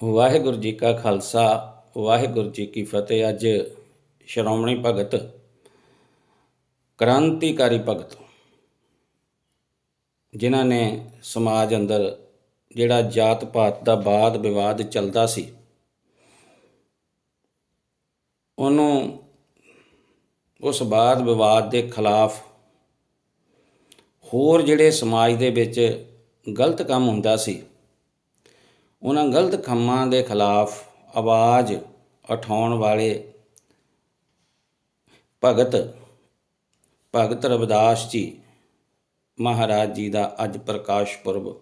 ਵਾਹਿਗੁਰੂ ਜੀ ਕਾ ਖਾਲਸਾ, ਵਾਹਿਗੁਰੂ ਜੀ ਕੀ ਫਤਿਹ। ਅੱਜ ਸ਼੍ਰੋਮਣੀ ਭਗਤ, ਕ੍ਰਾਂਤੀਕਾਰੀ ਭਗਤ, ਜਿਨ੍ਹਾਂ ਨੇ ਸਮਾਜ ਅੰਦਰ ਜਿਹੜਾ ਜਾਤ ਪਾਤ ਦਾ ਬਾਦ ਵਿਵਾਦ ਚੱਲਦਾ ਸੀ, ਉਹਨੂੰ ਉਸ ਬਾਦ ਵਿਵਾਦ ਦੇ ਖਿਲਾਫ ਹੋਰ ਜਿਹੜੇ ਸਮਾਜ ਦੇ ਵਿੱਚ ਗਲਤ ਕੰਮ ਹੁੰਦਾ ਸੀ ਉਹਨਾਂ ਗਲਤ ਕੰਮਾਂ ਦੇ ਖਿਲਾਫ ਆਵਾਜ਼ ਉਠਾਉਣ ਵਾਲੇ ਭਗਤ ਭਗਤ ਰਵਿਦਾਸ ਜੀ ਮਹਾਰਾਜ ਜੀ ਦਾ ਅੱਜ ਪ੍ਰਕਾਸ਼ ਪੁਰਬ।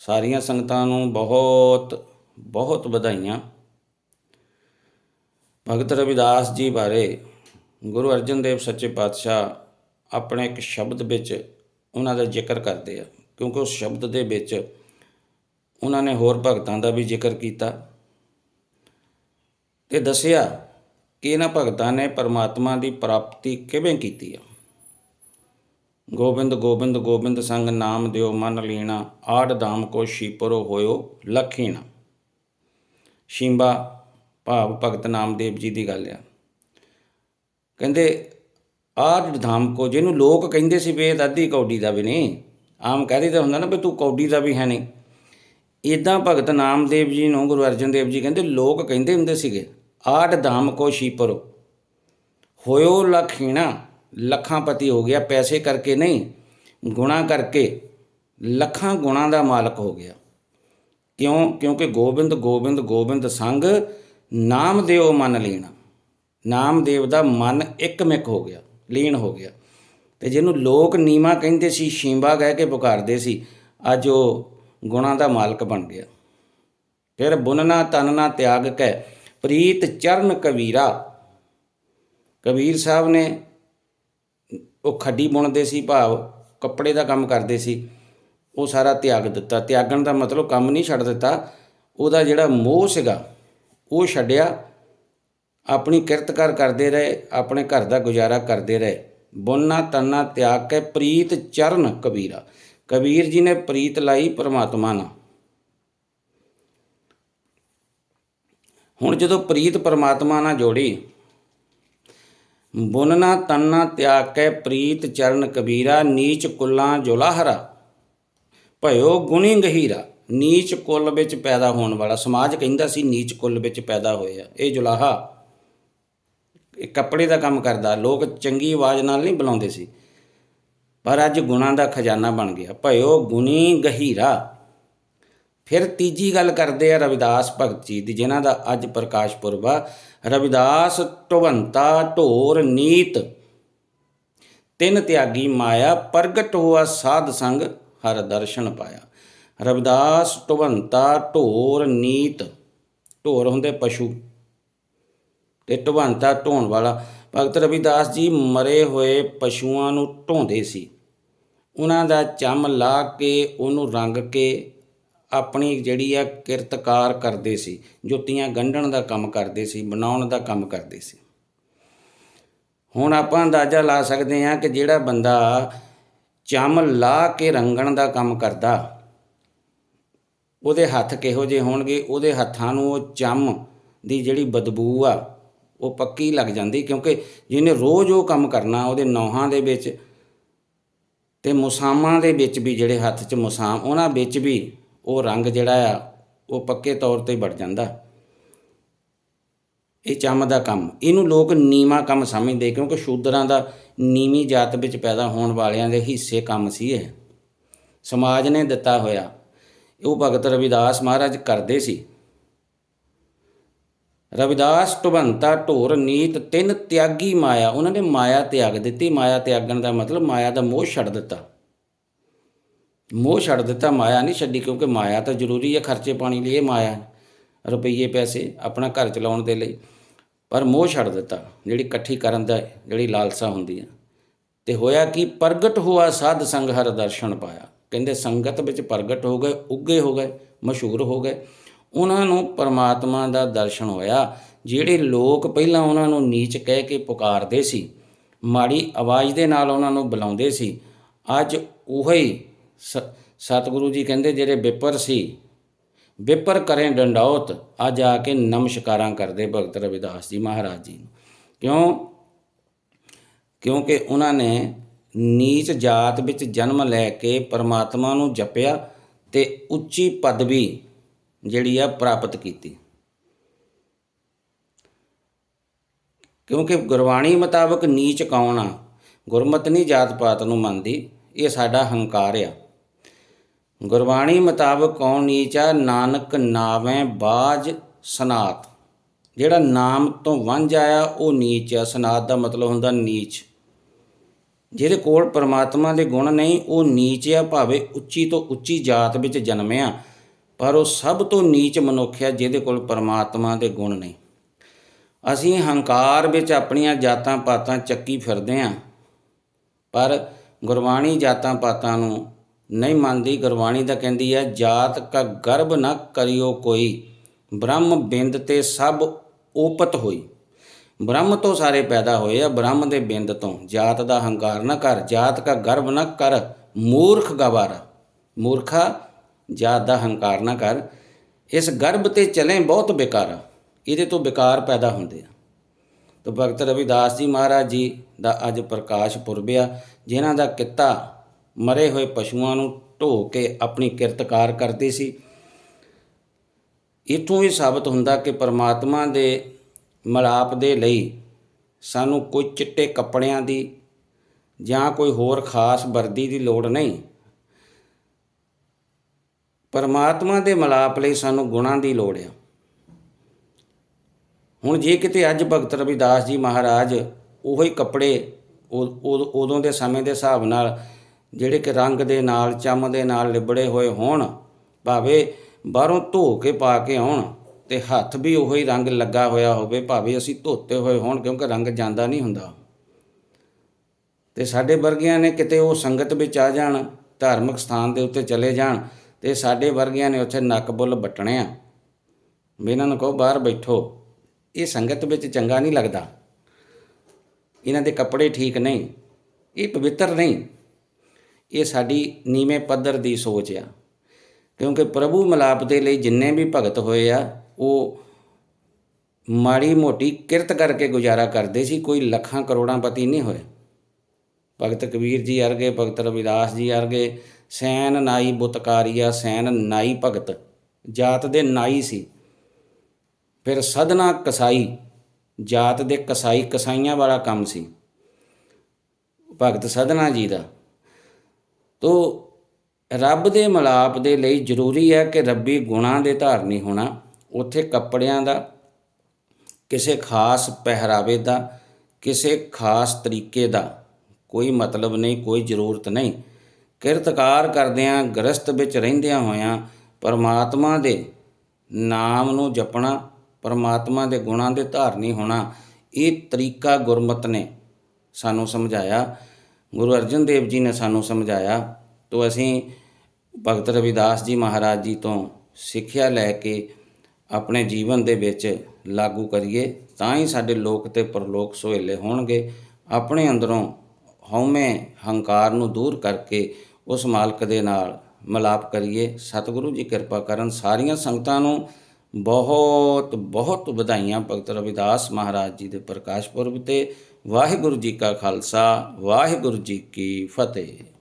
ਸਾਰੀਆਂ ਸੰਗਤਾਂ ਨੂੰ ਬਹੁਤ ਬਹੁਤ ਵਧਾਈਆਂ। ਭਗਤ ਰਵਿਦਾਸ ਜੀ ਬਾਰੇ ਗੁਰੂ ਅਰਜਨ ਦੇਵ ਸੱਚੇ ਪਾਤਸ਼ਾਹ ਆਪਣੇ ਇੱਕ ਸ਼ਬਦ ਵਿੱਚ ਉਹਨਾਂ ਦਾ ਜ਼ਿਕਰ ਕਰਦੇ ਆ, ਕਿਉਂਕਿ ਉਸ ਸ਼ਬਦ ਦੇ ਵਿੱਚ ਉਹਨਾਂ ਨੇ ਹੋਰ ਭਗਤਾਂ ਦਾ ਵੀ ਜ਼ਿਕਰ ਕੀਤਾ ਤੇ ਦੱਸਿਆ ਕਿ ਇਹਨਾਂ ਭਗਤਾਂ ਨੇ ਪਰਮਾਤਮਾ ਦੀ ਪ੍ਰਾਪਤੀ ਕਿਵੇਂ ਕੀਤੀ ਆ? ਗੋਬਿੰਦ ਗੋਬਿੰਦ ਗੋਬਿੰਦ ਸੰਗ ਨਾਮ ਦਿਓ, ਮਨ ਲੀਣਾ, ਆੜ ਧਾਮ ਕੋ ਸ਼ੀਪਰੋ ਹੋਇਓ, ਲਖੀਣਾ। ਸ਼ਿੰਬਾ ਭਾਵ ਭਗਤ ਨਾਮਦੇਵ ਜੀ ਦੀ ਗੱਲ ਆ। ਕਹਿੰਦੇ, ਆੜ ਧਾਮ ਕੋ ਜਿਹਨੂੰ ਲੋਕ ਕਹਿੰਦੇ ਸੀ ਵੀ ਇਹ ਤਾਂ ਕੌਡੀ ਦਾ ਵੀ ਨਹੀਂ, ਆਮ ਕਹਿ ਤਾਂ ਹੁੰਦਾ ਨਾ ਵੀ ਤੂੰ ਕੌਡੀ ਦਾ ਵੀ ਹੈ ਨਹੀਂ। ਇਦਾਂ ਭਗਤ ਨਾਮਦੇਵ ਜੀ ਨੂੰ ਗੁਰੂ ਅਰਜਨ ਦੇਵ ਜੀ ਕਹਿੰਦੇ, ਲੋਕ ਕਹਿੰਦੇ ਹੁੰਦੇ ਸੀਗੇ ਆਠ ਧਾਮ ਕੋ ਸ਼ੀਪਰੋ ਹੋਇਓ ਲਖੀਣਾ ਲੱਖਾਂ ਪਤੀ ਹੋ ਗਿਆ, ਪੈਸੇ ਕਰਕੇ ਨਹੀਂ, ਗੁਣਾ ਕਰਕੇ ਲੱਖਾਂ ਗੁਣਾ ਦਾ ਮਾਲਕ ਹੋ ਗਿਆ। ਕਿਉਂ? ਕਿਉਂਕਿ ਗੋਬਿੰਦ ਗੋਬਿੰਦ ਗੋਬਿੰਦ ਸੰਗ ਨਾਮ ਦਿਓ ਮਨ ਲੀਣਾ। ਨਾਮਦੇਵ ਦਾ ਮਨ ਇੱਕਮਿਕ ਹੋ ਗਿਆ ਲੀਨ ਹੋ ਗਿਆ। ਤੇ ਜਿਹਨੂੰ ਲੋਕ ਨੀਮਾ ਕਹਿੰਦੇ ਸੀ, ਸ਼ੀਂਬਾ ਕਹਿ ਕੇ ਪੁਕਾਰਦੇ ਸੀ, ਅੱਜ ਉਹ ਗੁਣਾ ਦਾ ਮਾਲਕ ਬਣ ਗਿਆ। ਫਿਰ ਬੁਨਨਾ ਤਨਨਾ, ਤਿਆਗ ਕੈ, ਪ੍ਰੀਤ ਚਰਨ ਕਬੀਰਾ। ਕਬੀਰ ਸਾਹਿਬ ਨੇ ਉਹ ਖੱਡੀ ਬੁਣਦੇ ਸੀ, ਭਾਵ ਕੱਪੜੇ ਦਾ ਕੰਮ ਕਰਦੇ ਸੀ, ਉਹ ਸਾਰਾ ਤਿਆਗ ਦਿੱਤਾ। ਤਿਆਗਣ ਦਾ ਮਤਲਬ ਕੰਮ ਨਹੀਂ ਛੱਡ ਦਿੱਤਾ, ਉਹਦਾ ਜਿਹੜਾ ਮੋਹ ਸੀਗਾ, ਉਹ ਛੱਡਿਆ। ਆਪਣੀ ਕਿਰਤਕਾਰ ਕਰਦੇ ਰਹੇ, ਆਪਣੇ ਘਰ ਦਾ ਗੁਜ਼ਾਰਾ ਕਰਦੇ ਰਹੇ। ਬੁਨਨਾ ਤਨਨਾ, ਤਿਆਗ ਕੇ, ਪ੍ਰੀਤ ਚਰਨ ਕਬੀਰਾ। ਕਬੀਰ ਜੀ ਨੇ ਪ੍ਰੀਤ ਲਾਈ ਪਰਮਾਤਮਾ ਨਾਲ। ਹੁਣ ਜਦੋਂ ਪ੍ਰੀਤ ਪਰਮਾਤਮਾ ਨਾਲ ਜੋੜੀ ਬੁਨਨਾ ਤਨਨਾ ਤਿਆਗ ਕੇ ਪ੍ਰੀਤ ਚਰਨ ਕਬੀਰਾ, ਨੀਚ ਕੁੱਲਾਂ ਜੁਲਾਹਰਾ ਭਇਓ ਗੁਣੀ ਗਹੀਰਾ, ਨੀਚ ਕੁੱਲ ਵਿੱਚ ਪੈਦਾ ਹੋਣ ਵਾਲਾ। ਸਮਾਜ ਕਹਿੰਦਾ ਸੀ ਨੀਚ ਕੁੱਲ ਵਿੱਚ ਪੈਦਾ ਹੋਇਆ, ਇਹ ਜੁਲਾਹਾ। ਇਹ ਕੱਪੜੇ ਦਾ ਕੰਮ ਕਰਦਾ, ਲੋਕ ਚੰਗੀ ਆਵਾਜ਼ ਨਾਲ ਨਹੀਂ ਬੁਲਾਉਂਦੇ ਸੀ। ਪਰ ਅੱਜ ਗੁਣਾ ਦਾ ਖਜ਼ਾਨਾ ਬਣ ਗਿਆ। ਭਇਓ ਗੁਣੀ ਗਹੀਰਾ। ਫਿਰ ਤੀਜੀ ਗੱਲ ਕਰਦੇ ਆ ਰਵਿਦਾਸ ਭਗਤ ਜੀ ਦੀ, ਜਿਨ੍ਹਾਂ ਦਾ ਅੱਜ ਪ੍ਰਕਾਸ਼ ਪੁਰਬ ਆ। ਰਵਿਦਾਸ ਢਵੰਤਾ ਢੋਰ ਨੀਤ। ਤਿੰਨ ਤਿਆਗੀ ਮਾਇਆ, ਪ੍ਰਗਟ ਹੋਆ ਸਾਧ ਸੰਗ, ਹਰ ਦਰਸ਼ਨ ਪਾਇਆ। ਰਵਿਦਾਸ ਢਵੰਤਾ ਢੋਰ ਨੀਤ। ਢੋਰ ਹੁੰਦੇ ਪਸ਼ੂ। ਤੇ ਢਵੰਤਾ ਢੋਣ ਵਾਲਾ ਭਗਤ ਰਵਿਦਾਸ ਜੀ ਮਰੇ ਹੋਏ ਪਸ਼ੂਆਂ ਨੂੰ ਢੋਂਦੇ ਸੀ। ਉਹਨਾਂ ਦਾ ਚੰਮ ਲਾ ਕੇ ਉਹਨੂੰ ਰੰਗ ਕੇ ਆਪਣੀ ਜਿਹੜੀ ਆ ਕਿਰਤਕਾਰ ਕਰਦੇ ਸੀ। ਜੁੱਤੀਆਂ ਗੰਢਣ ਦਾ ਕੰਮ ਕਰਦੇ ਸੀ, ਬਣਾਉਣ ਦਾ ਕੰਮ ਕਰਦੇ ਸੀ। ਹੁਣ ਆਪਾਂ ਅੰਦਾਜ਼ਾ ਲਾ ਸਕਦੇ ਹਾਂ ਕਿ ਜਿਹੜਾ ਬੰਦਾ ਚੰਮ ਲਾ ਕੇ ਰੰਗਣ ਦਾ ਕੰਮ ਕਰਦਾ, ਉਹਦੇ ਹੱਥ ਕਿਹੋ ਜਿਹੇ ਹੋਣਗੇ? ਉਹਦੇ ਹੱਥਾਂ ਨੂੰ ਉਹ ਚੰਮ ਦੀ ਜਿਹੜੀ ਬਦਬੂ ਆ ਉਹ ਪੱਕੀ ਲੱਗ ਜਾਂਦੀ ਕਿਉਂਕਿ ਜਿਹਨੇ ਰੋਜ਼ ਉਹ ਕੰਮ ਕਰਨਾ ਉਹਦੇ ਨੌਹਾਂ ਦੇ ਵਿੱਚ ਤੇ ਮੁਸਾਮਾਂ ਦੇ ਵਿੱਚ ਵੀ ਜਿਹੜੇ ਹੱਥ 'ਚ ਮੁਸਾਮ, ਉਹਨਾਂ ਵਿੱਚ ਵੀ ਉਹ ਰੰਗ ਜਿਹੜਾ ਆ, ਉਹ ਪੱਕੇ ਤੌਰ ਤੇ ਵੜ ਜਾਂਦਾ। ਇਹ ਚੰਮ ਦਾ ਕੰਮ। ਇਹਨੂੰ ਲੋਕ ਨੀਵਾ ਕੰਮ ਸਮਝਦੇ ਕਿਉਂਕਿ ਸ਼ੂਦਰਾਂ ਦਾ ਨੀਵੀਂ ਜਾਤ ਵਿੱਚ ਪੈਦਾ ਹੋਣ ਵਾਲਿਆਂ ਦੇ ਹਿੱਸੇ ਕੰਮ ਸੀ ਇਹ। ਸਮਾਜ ਨੇ ਦਿੱਤਾ ਹੋਇਆ। ਉਹ ਭਗਤ ਰਵਿਦਾਸ ਮਹਾਰਾਜ ਕਰਦੇ ਸੀ। ਰਵਿਦਾਸ ਢਵੰਤਾ ਢੋਰ ਨੀਤ ਤਿੰਨ ਤਿਆਗੀ ਮਾਇਆ। ਉਹਨਾਂ ਨੇ ਮਾਇਆ ਤਿਆਗ ਦਿੱਤੀ। ਮਾਇਆ ਤਿਆਗਣ ਦਾ ਮਤਲਬ ਮਾਇਆ ਦਾ ਮੋਹ ਛੱਡ ਦਿੱਤਾ। ਮੋਹ ਛੱਡ ਦਿੱਤਾ, ਮਾਇਆ ਨਹੀਂ ਛੱਡੀ ਕਿਉਂਕਿ ਮਾਇਆ ਤਾਂ ਜ਼ਰੂਰੀ ਹੈ, ਖਰਚੇ ਪਾਣੀ ਲਈ ਇਹ ਮਾਇਆ ਰੁਪਈਏ, ਪੈਸੇ ਆਪਣਾ ਘਰ ਚਲਾਉਣ ਦੇ ਲਈ। ਪਰ ਮੋਹ ਛੱਡ ਦਿੱਤਾ। ਜਿਹੜੀ ਇਕੱਠੀ ਕਰਨ ਦਾ ਜਿਹੜੀ ਲਾਲਸਾ ਹੁੰਦੀ ਹੈ। ਤੇ ਹੋਇਆ ਕਿ? ਪ੍ਰਗਟ ਹੋਆ ਸਾਧ ਸੰਗ ਹਰ ਦਰਸ਼ਨ ਪਾਇਆ। ਕਹਿੰਦੇ ਸੰਗਤ ਵਿੱਚ ਪ੍ਰਗਟ ਹੋ ਗਏ, ਉੱਗੇ ਹੋ ਗਏ, ਮਸ਼ਹੂਰ ਹੋ ਗਏ। ਉਹਨਾਂ ਨੂੰ ਪਰਮਾਤਮਾ ਦਾ ਦਰਸ਼ਨ ਹੋਇਆ, ਜਿਹੜੇ ਲੋਕ ਪਹਿਲਾਂ ਉਹਨਾਂ ਨੂੰ ਨੀਚ ਕਹਿ ਕੇ ਪੁਕਾਰਦੇ ਸੀ, ਮਾੜੀ ਆਵਾਜ਼ ਦੇ ਨਾਲ ਉਹਨਾਂ ਨੂੰ ਬੁਲਾਉਂਦੇ ਸੀ। ਅੱਜ ਉਹੀ ਸ- ਸਤਿਗੁਰੂ ਜੀ ਕਹਿੰਦੇ ਜਿਹੜੇ ਵਿਪਰ ਸੀ, ਵਿਪਰ ਕਰੇ ਡੰਡੌਤ, ਅੱਜ ਆ ਕੇ ਨਮਸਕਾਰਾਂ ਕਰਦੇ ਭਗਤ ਰਵਿਦਾਸ ਜੀ ਮਹਾਰਾਜ ਜੀ ਨੂੰ। ਕਿਉਂ? ਕਿਉਂਕਿ ਉਹਨਾਂ ਨੇ ਨੀਚ ਜਾਤ ਵਿੱਚ ਜਨਮ ਲੈ ਕੇ ਪਰਮਾਤਮਾ ਨੂੰ ਜਪਿਆ ਤੇ ਉੱਚੀ ਪਦਵੀ ਜਿਹੜੀ ਆ ਪ੍ਰਾਪਤ ਕੀਤੀ। ਕਿਉਂਕਿ ਗੁਰਬਾਣੀ ਮੁਤਾਬਕ ਨੀਚ ਕੌਣ ਆ? ਗੁਰਮਤ ਨਹੀਂ ਜਾਤ ਪਾਤ ਨੂੰ ਮੰਨਦੀ, ਇਹ ਸਾਡਾ ਹੰਕਾਰ ਆ। ਗੁਰਬਾਣੀ ਮੁਤਾਬਕ ਕੌਣ ਨੀਚ ਆ? ਨਾਨਕ ਨਾਵੇਂ ਬਾਜ ਸਨਾਤ। ਜਿਹੜਾ ਨਾਮ ਤੋਂ ਵਾਂਝ ਆਇਆ, ਉਹ ਨੀਚ ਆ। ਸਨਾਤ ਦਾ ਮਤਲਬ ਹੁੰਦਾ ਨੀਚ। ਜਿਹਦੇ ਕੋਲ ਪਰਮਾਤਮਾ ਦੇ ਗੁਣ ਨਹੀਂ, ਉਹ ਨੀਚ ਆ, ਭਾਵੇਂ ਉੱਚੀ ਤੋਂ ਉੱਚੀ ਜਾਤ ਵਿੱਚ ਜਨਮਿਆ। ਪਰ ਉਹ ਸਭ ਤੋਂ ਨੀਚ ਮਨੁੱਖ ਹੈ, ਜਿਹਦੇ ਕੋਲ ਪਰਮਾਤਮਾ ਦੇ ਗੁਣ ਨਹੀਂ ਅਸੀਂ ਹੰਕਾਰ ਵਿੱਚ ਆਪਣੀਆਂ ਜਾਤਾਂ ਪਾਤਾਂ ਚੱਕੀ ਫਿਰਦੇ ਆਂ, ਪਰ ਗੁਰਬਾਣੀ ਜਾਤਾਂ ਪਾਤਾਂ ਨੂੰ ਨਹੀਂ ਮੰਨਦੀ। ਗੁਰਬਾਣੀ ਦਾ ਕਹਿੰਦੀ ਹੈ, ਜਾਤ ਕਾ ਗਰਭ ਨਾ ਕਰਿਓ ਕੋਈ, ਬ੍ਰਹਮ ਬਿੰਦ ਤੇ ਸਭ ਓਪਤ ਹੋਈ। ਬ੍ਰਹਮ ਤੋਂ ਸਾਰੇ ਪੈਦਾ ਹੋਏ ਆ, ਬ੍ਰਹਮ ਦੇ ਬਿੰਦ ਤੋਂ। ਜਾਤ ਦਾ ਹੰਕਾਰ ਨਾ ਕਰ, ਜਾਤ ਕਾ ਗਰਭ ਨਾ ਕਰ, ਮੂਰਖ ਗਵਾਰਾ। ਮੂਰਖਾ ਜਾਤ ਦਾ ਹੰਕਾਰ ਨਾ ਕਰ। ਇਸ ਗਰਭ ਤੇ ਚਲੇ ਬਹੁਤ ਬੇਕਾਰਾ ਇਹਦੇ ਤੋਂ ਬੇਕਾਰ ਪੈਦਾ ਹੁੰਦੇ ਆ। ਤਾਂ ਭਗਤ ਰਵਿਦਾਸ ਜੀ ਮਹਾਰਾਜ ਜੀ ਦਾ ਅੱਜ ਪ੍ਰਕਾਸ਼ ਪੁਰਬ ਆ। ਜਿਨ੍ਹਾਂ ਦਾ ਕਿੱਤਾ ਮਰੇ ਹੋਏ ਪਸ਼ੂਆਂ ਨੂੰ ਢੋ ਕੇ ਆਪਣੀ ਕਿਰਤਕਾਰ ਕਰਦੇ ਸੀ। ਇਥੋਂ ਇਹ ਸਾਬਤ ਹੁੰਦਾ ਕਿ ਪਰਮਾਤਮਾ ਦੇ ਮਲਾਪ ਦੇ ਲਈ ਸਾਨੂੰ ਕੋਈ ਚਿੱਟੇ ਕੱਪੜਿਆਂ ਦੀ ਜਾਂ ਕੋਈ ਹੋਰ ਖਾਸ ਵਰਦੀ ਦੀ ਲੋੜ ਨਹੀਂ। ਪਰਮਾਤਮਾ ਦੇ ਮਲਾਪ ਲਈ ਸਾਨੂੰ ਗੁਣਾਂ ਦੀ ਲੋੜ ਆ। ਹੁਣ ਜੇ ਕਿਤੇ ਅੱਜ ਭਗਤ ਰਵਿਦਾਸ ਜੀ ਮਹਾਰਾਜ ਉਹੋ ਹੀ ਕੱਪੜੇ ਉਦੋਂ ਦੇ ਸਮੇਂ ਦੇ ਹਿਸਾਬ ਨਾਲ ਜਿਹੜੇ ਕਿ ਰੰਗ ਦੇ ਨਾਲ, ਚਮ ਦੇ ਨਾਲ ਲਿਬੜੇ ਹੋਏ ਹੋਣ, ਭਾਵੇਂ ਬਾਹਰੋਂ ਧੋ ਕੇ ਪਾ ਕੇ ਆਉਣ ਤੇ ਹੱਥ ਵੀ ਉਹੋ ਹੀ ਰੰਗ ਲੱਗਾ ਹੋਇਆ ਹੋਵੇ, ਭਾਵੇਂ ਅਸੀਂ ਧੋਤੇ ਹੋਏ ਹੋਣ ਕਿਉਂਕਿ ਰੰਗ ਜਾਂਦਾ ਨਹੀਂ ਹੁੰਦਾ। ਤੇ ਸਾਡੇ ਵਰਗਿਆਂ ਨੇ ਕਿਤੇ ਉਹ ਸੰਗਤ ਵਿੱਚ ਆ ਜਾਣ, ਧਾਰਮਿਕ ਸਥਾਨ ਦੇ ਉੱਤੇ ਚਲੇ ਜਾਣ ਤੇ ਸਾਡੇ ਵਰਗਿਆਂ ਨੇ ਉੱਥੇ ਨੱਕ ਬੁੱਲ ਵੱਟਣੇ ਆ। ਵੀ ਇਹਨਾਂ ਨੂੰ ਕਹੋ ਬਾਹਰ ਬੈਠੋ। ਇਹ ਸੰਗਤ ਵਿੱਚ ਚੰਗਾ ਨਹੀਂ ਲੱਗਦਾ। ਇਹਨਾਂ ਦੇ ਕੱਪੜੇ ਠੀਕ ਨਹੀਂ। ਇਹ ਪਵਿੱਤਰ ਨਹੀਂ। ਇਹ ਸਾਡੀ ਨੀਵੇਂ ਪੱਧਰ ਦੀ ਸੋਚ ਆ। ਕਿਉਂਕਿ ਪ੍ਰਭੂ ਮਲਾਪ ਦੇ ਲਈ ਜਿੰਨੇ ਵੀ ਭਗਤ ਹੋਏ ਆ, ਉਹ ਮਾੜੀ ਮੋਟੀ ਕਿਰਤ ਕਰਕੇ ਗੁਜ਼ਾਰਾ ਕਰਦੇ ਸੀ, ਕੋਈ ਲੱਖਾਂ ਕਰੋੜਾਂ ਪਤੀ ਨਹੀਂ ਹੋਏ। ਭਗਤ ਕਬੀਰ ਜੀ ਅਰਗੇ ਭਗਤ ਰਵਿਦਾਸ ਜੀ ਅਰਗੇ ਸੈਨ ਨਾਈ ਬੁਤਕਾਰੀਆ, ਸੈਨ ਨਾਈ ਭਗਤ। ਜਾਤ ਦੇ ਨਾਈ ਸੀ। ਫਿਰ ਸਦਨਾ ਕਸਾਈ, ਜਾਤ ਦੇ ਕਸਾਈ ਕਸਾਈਆਂ ਵਾਲਾ ਕੰਮ ਸੀ। ਭਗਤ ਸਦਨਾ ਜੀ ਦਾ। ਤੋ ਰੱਬ ਦੇ ਮਲਾਪ ਦੇ ਲਈ ਜ਼ਰੂਰੀ ਹੈ ਕਿ ਰੱਬੀ ਗੁਣਾਂ ਦੇ ਧਾਰਨੀ ਹੋਣਾ। ਉੱਥੇ ਕੱਪੜਿਆਂ ਦਾ, ਕਿਸੇ ਖਾਸ ਪਹਿਰਾਵੇ ਦਾ, ਕਿਸੇ ਖਾਸ ਤਰੀਕੇ ਦਾ ਕੋਈ ਮਤਲਬ ਨਹੀਂ, ਕੋਈ ਜ਼ਰੂਰਤ ਨਹੀਂ। ਕਿਰਤਕਾਰ ਕਰਦਿਆਂ ਗ੍ਰਸਤ ਵਿੱਚ ਰਹਿੰਦਿਆਂ ਹੋਇਆਂ ਪਰਮਾਤਮਾ ਦੇ ਨਾਮ ਨੂੰ ਜਪਣਾ, ਪਰਮਾਤਮਾ ਦੇ ਗੁਣਾਂ ਦੇ ਧਾਰਨੀ ਹੋਣਾ, ਇਹ ਤਰੀਕਾ ਗੁਰਮਤ ਨੇ ਸਾਨੂੰ ਸਮਝਾਇਆ। ਗੁਰੂ ਅਰਜਨ ਦੇਵ ਜੀ ਨੇ ਸਾਨੂੰ ਸਮਝਾਇਆ। ਤੋਂ ਅਸੀਂ ਭਗਤ ਰਵਿਦਾਸ ਜੀ ਮਹਾਰਾਜ ਜੀ ਤੋਂ ਸਿੱਖਿਆ ਲੈ ਕੇ ਆਪਣੇ ਜੀਵਨ ਦੇ ਵਿੱਚ ਲਾਗੂ ਕਰੀਏ, ਤਾਂ ਹੀ ਸਾਡੇ ਲੋਕ ਤੇ ਪਰਲੋਕ ਸੁਹੇਲੇ ਹੋਣਗੇ। ਆਪਣੇ ਅੰਦਰੋਂ ਹਉਮੈ ਹੰਕਾਰ ਨੂੰ ਦੂਰ ਕਰਕੇ ਉਸ ਮਾਲਕ ਦੇ ਨਾਲ ਮਿਲਾਪ ਕਰੀਏ। ਸਤਿਗੁਰੂ ਜੀ ਕਿਰਪਾ ਕਰਨ ਸਾਰੀਆਂ ਸੰਗਤਾਂ ਨੂੰ ਬਹੁਤ ਬਹੁਤ ਵਧਾਈਆਂ। ਭਗਤ ਰਵਿਦਾਸ ਮਹਾਰਾਜ ਜੀ ਦੇ ਪ੍ਰਕਾਸ਼ ਪੁਰਬ ਤੇ ਵਾਹਿਗੁਰੂ ਜੀ ਕਾ ਖਾਲਸਾ, ਵਾਹਿਗੁਰੂ ਜੀ ਕੀ ਫਤਿਹ।